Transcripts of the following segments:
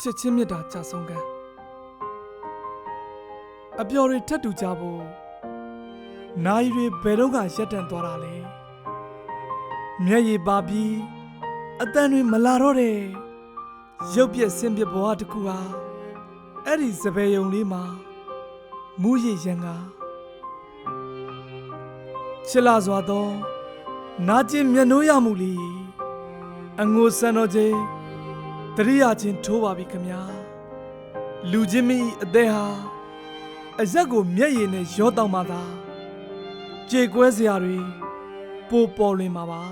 ချစ်ချင်းမြတ်တာကြာဆုံးကံအပျော်တွေထပ်တူကြဖို့နိုင်တွေဘယ်တော့ကရက်တန်သွားတာလဲမျက်ရည်ပါပြီးအတန်တွေမလာတော့တဲ့ရုပ်ပြက်ဆင်းပြက်ဘဝတစ်ခုဟာအဲ့ဒီစပယ်ယုံလေးမှာမူးရည်ရန်ကချစ်လာစွာသောနာကျင်မျက်နှိုးရမှုလီအငိုဆန်တော်ခြင်း တရိယာချင်းထိုးပါပြီခမညာလူချင်းမိအသက်ဟာအရက်ကိုမျက်ရည်နဲ့ရောတောင်းမှသာကြေကွဲစရာတွေပိုပေါ်လွင်မှာပါ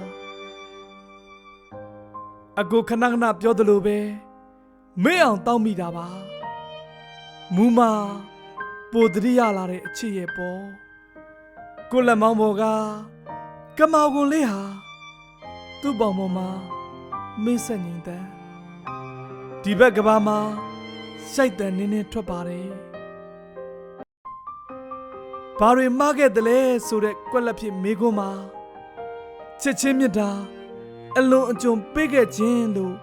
အကိုခဏခဏပြောသလိုပဲမေ့အောင်တောင်းမိတာပါမူမာပိုတရိယာလာတဲ့အချစ်ရဲ့ပေါ်ကိုလက်မောင်းပေါ်ကကမောင်ကွန်လေးဟာသူ့ပေါင်ပေါ်မှာမေ့ဆက်ငိမ့်တဲ့ ဒီဘက်ကဘာမှာစိုက်တန်နင်းနေထွက်ပါတယ်။ဘာတွေမှားခဲ့တယ်လဲဆိုတဲ့ကွက်လက်ဖြစ်မိခွန်းမှာချစ်ချင်းမြတ်တာအလွန်အကျွံပေးခဲ့ခြင်းလို့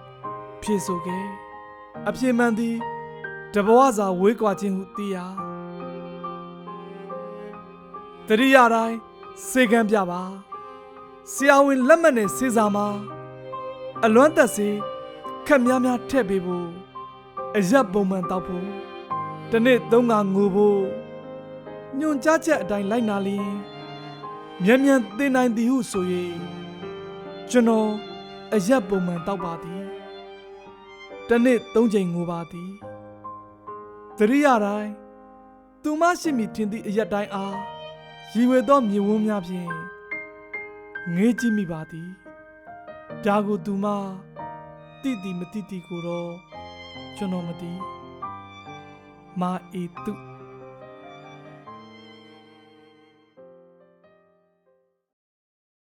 ဖြေဆိုခဲ့။အပြင်းမှန်သည်တဘဝစာဝေးကွာခြင်းဟုသိရ။တတိယတိုင်းစေကံပြပါ။ဆရာဝန်လက်မှတ်နဲ့စေစာမှာအလွမ်းသက်စေ ခက်များများထည့်ပေးဖို့အရက်ပုံမှန်တောက်ဖို့တစ်နေ့သုံးခါငိုဖို့ညွန်ကြားချက်အတိုင်းလိုက်နာလျင်မြန်မြန်သိနိုင်သည်ဟုဆို၍ကျွန်တော်အရက်ပုံမှန်တောက်ပါသည်တစ်နေ့သုံးချိန်ငိုပါသည်တရိယာတိုင်းသူမရှိမီထင်သည့်အရက်တိုင်းအားရည်ဝဲသောမြေဝန်းများဖြင့်ငေးကြည့်မိပါသည်ဒါကိုသူမ တိတိမတိတိကိုတော့ကျွန်တော်မသိမာအေတု